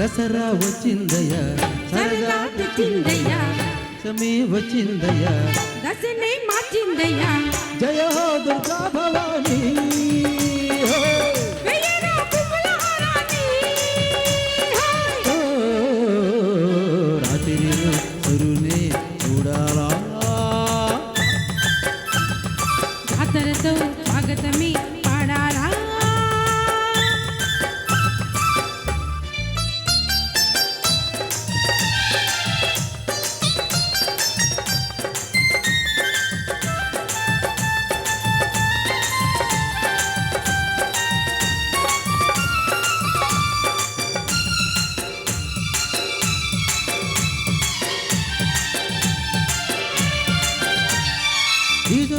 దసరా వచ్చిందయ్యా సరదా తెచ్చిందయ్యా సమీ వచ్చిందయ్యా. దశనే మార్చిందయ్యా. జయ హో దుర్గా భవానీ. హో.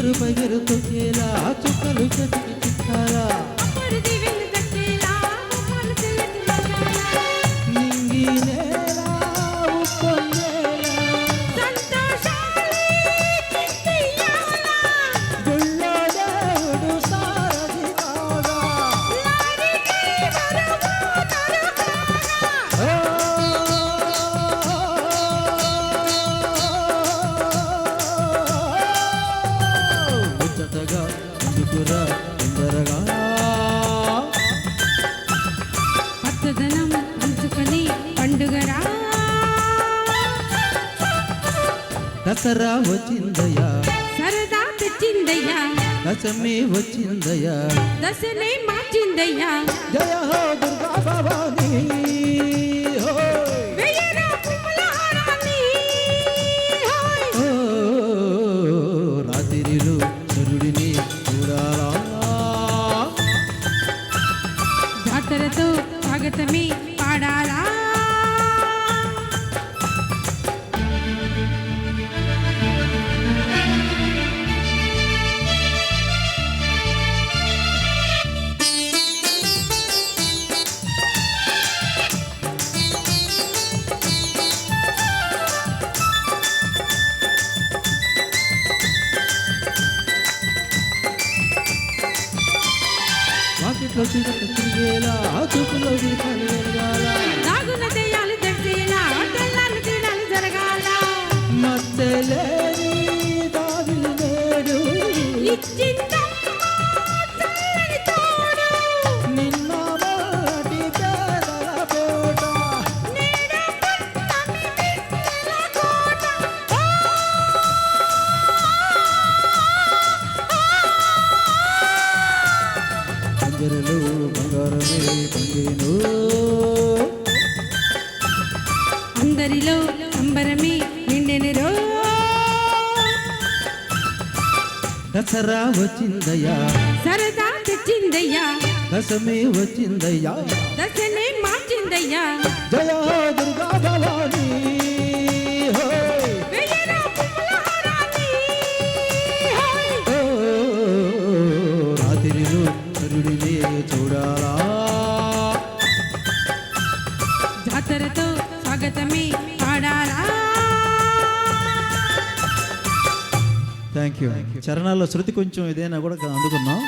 ఈదురు పగిరు తొక్కేలా చుక్కలు చెట్టు దసరా వచ్చిందయ్యా సరదా తెచ్చిందయ్యా దశమి వచ్చిందయ్యా దశనే మార్చిందయ్యా జయ హో దుర్గా భవానీ హో వెయ్యరా పువ్వుల హారాన్ని. హాయ్. ఓ, రాత్రిలో సూర్యుడిని చూడాలా జాతరతో స్వాగతమే పాడాలా వాకిట్లో చీకటి తిరిగేలా చూపులో దీపాలు వెలగాల దాగున దెయ్యాలు దర్శేలా తెల్లాలు తీరాలు జరగాల. మత్తలేని దావిలు నేడు ఇచ్చిందమ్మా పండిను అందరిలో సంబరమే నిండెనరో. దసరా వచ్చిందయ్యా. సరదా తెచ్చిందయ్యా. దశమి వచ్చిందయ్యా. దశనే మార్చిందయ్యా. జయ దుర్గా భవానీ సూర్యుడిని చూడాలా? జాతరతో స్వాగతమే పాడాలా? థ్యాంక్ యూ చరణాల్లో శృతి కొంచెం ఇదేనా కూడా అందుకున్నాం